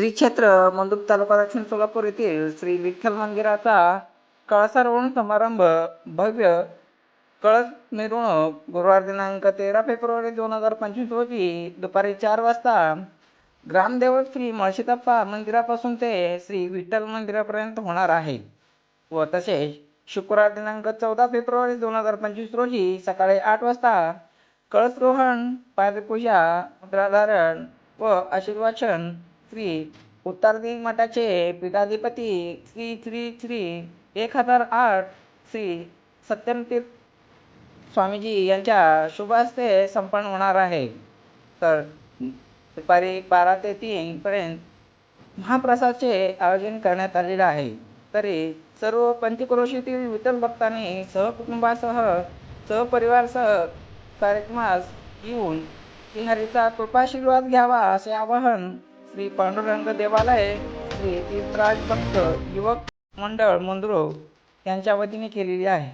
श्री क्षेत्र मंदुप तालुका दक्षिण सोलापूर येथील श्री विठ्ठल मंदिराचा कळसारोहण समारंभ भव्य कळस मिरवणूक गुरुवार दिनांक तेरा फेब्रुवारी दोन हजार पंचवीस रोजी दुपारी चार वाजता ग्रामदेव श्री मळशीतप्पा मंदिरापासून ते श्री विठ्ठल मंदिरापर्यंत होणार आहे व तसेच शुक्रवार दिनांक चौदा फेब्रुवारी दोन हजार पंचवीस रोजी सकाळी आठ वाजता कळसरोहण पादपूजा मुद्राधारण व आशीर्वाचन श्री उत्तरदिग मठाचे पीठाधिपती श्री श्री श्री एक हजार आठ श्री सत्यमतीर्थ स्वामीजी यांच्या शुभ हस्ते संपन्न होणार आहे. तर दुपारी बारा ते तीन पर्यंत महाप्रसादचे आयोजन करण्यात आलेले आहे. तरी सर्व पंचक्रोशीतील विठ्ठल भक्तांनी सहकुटुंबासह सहपरिवारसह कार्यक्रमास येऊन श्रीहरीचा कृपाशीर्वाद घ्यावा असे आवाहन श्री पांडुरंग देवालय श्री तीर्थराज भक्त युवक मंडळ मंद्रो यांच्या वतीने केलेली आहे.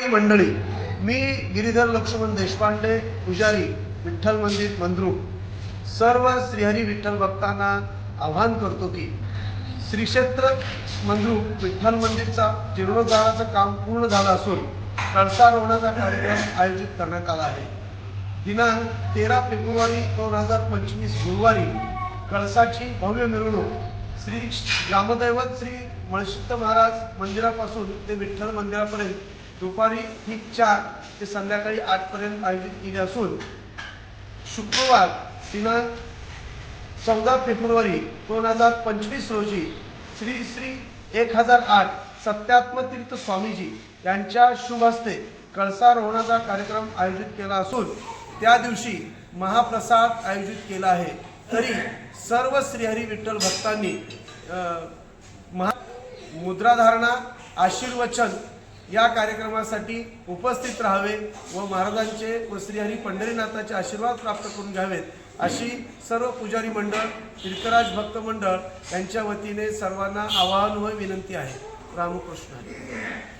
मंडळी मी गिरीधर लक्ष्मण देशपांडे पुजारी विठ्ठल मंदिर मंद्रुक सर्व श्रीहरी विठ्ठल भक्तांना आवाहन करतो की श्रीक्षेत्र मंदू विठ्ठल मंदिरचा जीर्णोद्धाराचं काम पूर्ण झालं असून कळसारोहणाचा कार्यक्रम आयोजित करण्यात आला आहे. दिनांक तेरा फेब्रुवारी दोन हजार पंचवीस गुरुवारी कळसाची भव्य मिरवणूक श्री ग्रामदैवत श्री मळशित्त महाराज मंदिरापासून ते विठ्ठल मंदिरापर्यंत दुपारी ठीक चार ते संध्याकाळी आठपर्यंत आयोजित केली असून शुक्रवार दिनांक चौदा फेब्रुवारी दोन हजार पंचवीस रोजी श्री श्री एक हजार आठ सत्यात्म तीर्थ स्वामीजी यांच्या शुभ हस्ते कळसारोहणाचा कार्यक्रम आयोजित केला असून त्या दिवशी महाप्रसाद आयोजित केला आहे. तरी सर्व श्रीहरी विठ्ठल भक्तांनी महा मुद्राधारणा आशीर्वचन या कार्यक्रमासाठी उपस्थित राहावे व महाराजांचे व श्रीहरी पंढरीनाथाचे आशीर्वाद प्राप्त करून घ्यावेत अशी सर्व पुजारी मंडळ तीर्थराज भक्त मंडळ यांच्या वतीने सर्वांना आवाहन व विनंती आहे. रामकृष्ण